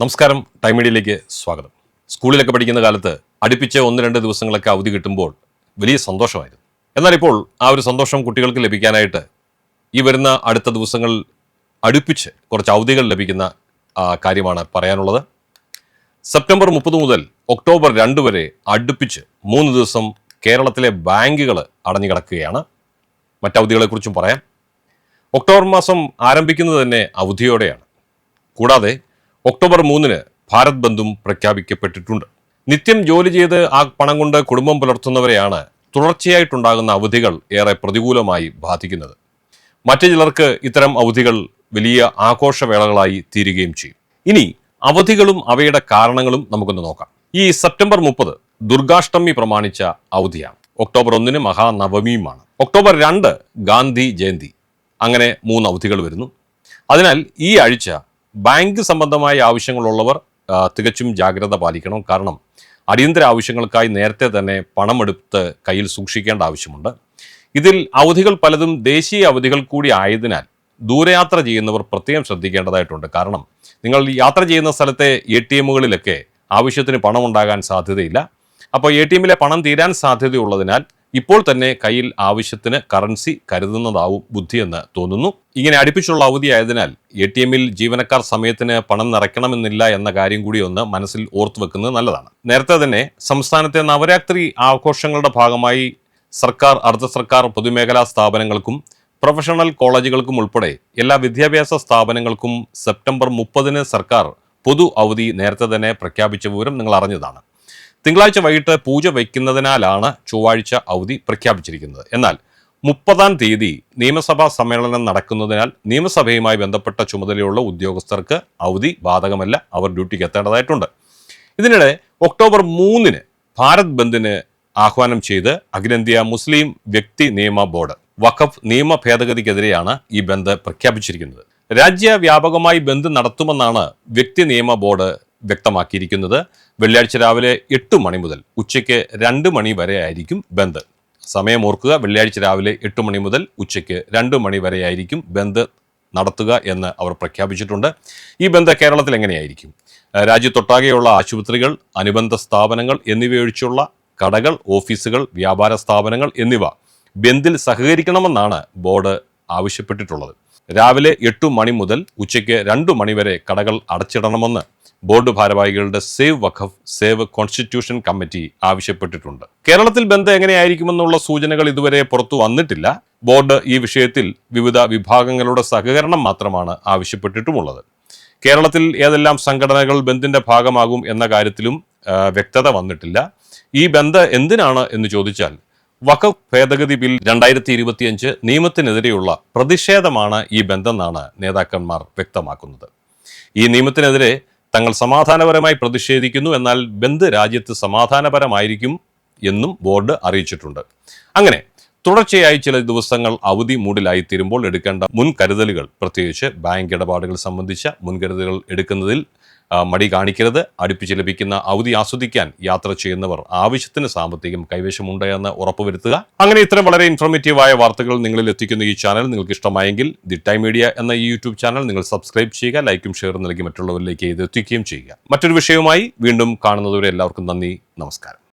നമസ്കാരം ടൈം മീഡിയയിലേക്ക് സ്വാഗതം. സ്കൂളിലൊക്കെ പഠിക്കുന്ന കാലത്ത് അടുപ്പിച്ച് ഒന്ന് രണ്ട് ദിവസങ്ങളൊക്കെ അവധി കിട്ടുമ്പോൾ വലിയ സന്തോഷമായിരുന്നു. എന്നാൽ ഇപ്പോൾ ആ ഒരു സന്തോഷം കുട്ടികൾക്ക് ലഭിക്കാനായിട്ട് ഈ വരുന്ന അടുത്ത ദിവസങ്ങൾ അടുപ്പിച്ച് കുറച്ച് അവധികൾ ലഭിക്കുന്ന കാര്യമാണ് പറയാനുള്ളത്. സെപ്റ്റംബർ മുപ്പത് മുതൽ ഒക്ടോബർ രണ്ട് വരെ അടുപ്പിച്ച് മൂന്ന് ദിവസം കേരളത്തിലെ ബാങ്കുകൾ അടഞ്ഞു കിടക്കുകയാണ്. മറ്റവധികളെക്കുറിച്ചും പറയാം. ഒക്ടോബർ മാസം ആരംഭിക്കുന്നത് തന്നെ അവധിയോടെയാണ്. കൂടാതെ ഒക്ടോബർ മൂന്നിന് ഭാരത് ബന്ധും പ്രഖ്യാപിക്കപ്പെട്ടിട്ടുണ്ട്. നിത്യം ജോലി ചെയ്ത് ആ പണം കൊണ്ട് കുടുംബം പുലർത്തുന്നവരെയാണ് തുടർച്ചയായിട്ടുണ്ടാകുന്ന അവധികൾ ഏറെ പ്രതികൂലമായി ബാധിക്കുന്നത്. മറ്റു ചിലർക്ക് ഇത്തരം അവധികൾ വലിയ ആഘോഷവേളകളായി തീരുകയും ചെയ്യും. ഇനി അവധികളും അവയുടെ കാരണങ്ങളും നമുക്കൊന്ന് നോക്കാം. ഈ സെപ്റ്റംബർ മുപ്പത് ദുർഗാഷ്ടമി പ്രമാണിച്ച അവധിയാണ്. ഒക്ടോബർ ഒന്നിന് മഹാനവമിയുമാണ്. ഒക്ടോബർ രണ്ട് ഗാന്ധി ജയന്തി. അങ്ങനെ മൂന്ന് അവധികൾ വരുന്നു. അതിനാൽ ഈ ആഴ്ച ബാങ്ക് സംബന്ധമായ ആവശ്യങ്ങളുള്ളവർ തികച്ചും ജാഗ്രത പാലിക്കണം. കാരണം അടിയന്തര ആവശ്യങ്ങൾക്കായി നേരത്തെ തന്നെ പണമെടുത്ത് കയ്യിൽ സൂക്ഷിക്കേണ്ട ആവശ്യമുണ്ട്. ഇതിൽ അവധികൾ പലതും ദേശീയ അവധികൾ കൂടി ആയതിനാൽ ദൂരയാത്ര ചെയ്യുന്നവർ പ്രത്യേകം ശ്രദ്ധിക്കേണ്ടതായിട്ടുണ്ട്. കാരണം നിങ്ങൾ യാത്ര ചെയ്യുന്ന സ്ഥലത്തെ എ ടി എമ്മുകളിലൊക്കെ ആവശ്യത്തിന് പണം ഉണ്ടാകാൻ സാധ്യതയില്ല. അപ്പോൾ എ ടി എമ്മിലെ പണം തീരാൻ സാധ്യതയുള്ളതിനാൽ ഇപ്പോൾ തന്നെ കയ്യിൽ ആവശ്യത്തിന് കറൻസി കരുതുന്നതാവും ബുദ്ധിയെന്ന് തോന്നുന്നു. ഇങ്ങനെ അടുപ്പിച്ചുള്ള അവധിയായതിനാൽ എ ടി എമ്മിൽ ജീവനക്കാർ സമയത്തിന് പണം നിറയ്ക്കണമെന്നില്ല എന്ന കാര്യം കൂടി ഒന്ന് മനസ്സിൽ ഓർത്തു വെക്കുന്നത് നല്ലതാണ്. നേരത്തെ തന്നെ സംസ്ഥാനത്തെ നവരാത്രി ആഘോഷങ്ങളുടെ ഭാഗമായി സർക്കാർ അർദ്ധ സർക്കാർ പൊതുമേഖലാ സ്ഥാപനങ്ങൾക്കും പ്രൊഫഷണൽ കോളേജുകൾക്കും ഉൾപ്പെടെ എല്ലാ വിദ്യാഭ്യാസ സ്ഥാപനങ്ങൾക്കും സെപ്റ്റംബർ മുപ്പതിന് സർക്കാർ പൊതു അവധി നേരത്തെ തന്നെ പ്രഖ്യാപിച്ച വിവരം നിങ്ങൾ അറിഞ്ഞതാണ്. തിങ്കളാഴ്ച വൈകിട്ട് പൂജ വയ്ക്കുന്നതിനാലാണ് ചൊവ്വാഴ്ച അവധി പ്രഖ്യാപിച്ചിരിക്കുന്നത്. എന്നാൽ മുപ്പതാം തീയതി നിയമസഭാ സമ്മേളനം നടക്കുന്നതിനാൽ നിയമസഭയുമായി ബന്ധപ്പെട്ട ചുമതലയുള്ള ഉദ്യോഗസ്ഥർക്ക് അവധി ബാധകമല്ല. അവർ ഡ്യൂട്ടിക്ക് എത്തേണ്ടതായിട്ടുണ്ട്. ഇതിനിടെ ഒക്ടോബർ മൂന്നിന് ഭാരത് ബന്ദിന് ആഹ്വാനം ചെയ്ത് അഖിലേന്ത്യാ മുസ്ലിം വ്യക്തി നിയമ ബോർഡ് വഖഫ് നിയമ ഭേദഗതിക്കെതിരെയാണ് ഈ ബന്ദ് പ്രഖ്യാപിച്ചിരിക്കുന്നത്. രാജ്യവ്യാപകമായി ബന്ദ് നടത്തുമെന്നാണ് വ്യക്തി നിയമ ബോർഡ് വ്യക്തമാക്കിയിരിക്കുന്നത്. വെള്ളിയാഴ്ച രാവിലെ എട്ട് മണി മുതൽ ഉച്ചയ്ക്ക് രണ്ട് മണി വരെ ആയിരിക്കും ബന്ദ്. സമയം ഓർക്കുക വെള്ളിയാഴ്ച രാവിലെ എട്ട് മണി മുതൽ ഉച്ചയ്ക്ക് രണ്ട് മണി വരെ ആയിരിക്കും ബന്ദ് നടത്തുക എന്ന് അവർ പ്രഖ്യാപിച്ചിട്ടുണ്ട്. ഈ ബന്ധ കേരളത്തിൽ എങ്ങനെയായിരിക്കും? രാജ്യത്തൊട്ടാകെയുള്ള ആശുപത്രികൾ അനുബന്ധ സ്ഥാപനങ്ങൾ എന്നിവയൊഴിച്ചുള്ള കടകൾ ഓഫീസുകൾ വ്യാപാര സ്ഥാപനങ്ങൾ എന്നിവ ബന്ദിൽ സഹകരിക്കണമെന്നാണ് ബോർഡ് ആവശ്യപ്പെട്ടിട്ടുള്ളത്. രാവിലെ എട്ടു മണി മുതൽ ഉച്ചയ്ക്ക് രണ്ടു മണി വരെ കടകൾ അടച്ചിടണമെന്ന് ബോർഡ് ഭാരവാഹികളുടെ save Waqf save constitution committee ആവശ്യപ്പെട്ടിട്ടുണ്ട്. കേരളത്തിൽ ബന്ധം എങ്ങനെയായിരിക്കുമെന്നുള്ള സൂചനകൾ ഇതുവരെ പുറത്തു വന്നിട്ടില്ല. ബോർഡ് ഈ വിഷയത്തിൽ വിവിധ വിഭാഗങ്ങളുടെ സഹകരണം മാത്രമാണ് ആവശ്യപ്പെട്ടിട്ടുമുള്ളത്. കേരളത്തിൽ ഏതെല്ലാം സംഘടനകൾ ബന്ദിന്റെ ഭാഗമാകും എന്ന കാര്യത്തിലും വ്യക്തത വന്നിട്ടില്ല. ഈ ബന്ധം എന്തിനാണ് എന്ന് ചോദിച്ചാൽ വഖഫ് ഭേദഗതി ബിൽ രണ്ടായിരത്തി ഇരുപത്തിയഞ്ച് നിയമത്തിനെതിരെയുള്ള പ്രതിഷേധമാണ് ഈ ബന്ധം എന്നാണ് നേതാക്കന്മാർ വ്യക്തമാക്കുന്നത്. ഈ നിയമത്തിനെതിരെ തങ്ങൾ സമാധാനപരമായി പ്രതിഷേധിക്കുന്നു എന്നാൽ ബന്ദ് രാജ്യത്ത് സമാധാനപരമായിരിക്കും എന്നും ബോർഡ് അറിയിച്ചിട്ടുണ്ട്. അങ്ങനെ തുടർച്ചയായി ചില ദിവസങ്ങൾ അവധി മൂടിലായി തീരുമ്പോൾ എടുക്കേണ്ട മുൻകരുതലുകൾ പ്രത്യേകിച്ച് ബാങ്ക് ഇടപാടുകൾ സംബന്ധിച്ച മുൻകരുതലുകൾ എടുക്കുന്നതിൽ മടി കാണിക്കരുത്. അടുപ്പിച്ച് ലഭിക്കുന്ന അവധി ആസ്വദിക്കാൻ യാത്ര ചെയ്യുന്നവർ ആവശ്യത്തിന് സാമ്പത്തികം കൈവശമുണ്ട് എന്ന് ഉറപ്പുവരുത്തുക. അങ്ങനെ ഇത്തരം വളരെ ഇൻഫോർമേറ്റീവായ വാർത്തകൾ നിങ്ങളിൽ എത്തിക്കുന്ന ഈ ചാനൽ നിങ്ങൾക്ക് ഇഷ്ടമായെങ്കിൽ ദി ടൈം മീഡിയ എന്ന ഈ യൂട്യൂബ് ചാനൽ നിങ്ങൾ സബ്സ്ക്രൈബ് ചെയ്യുക ലൈക്കും ഷെയറും നൽകി മറ്റുള്ളവരിലേക്ക് ഇത് എത്തിക്കുകയും ചെയ്യുക. മറ്റൊരു വിഷയവുമായി വീണ്ടും കാണുന്നതുവരെ എല്ലാവർക്കും നന്ദി നമസ്കാരം.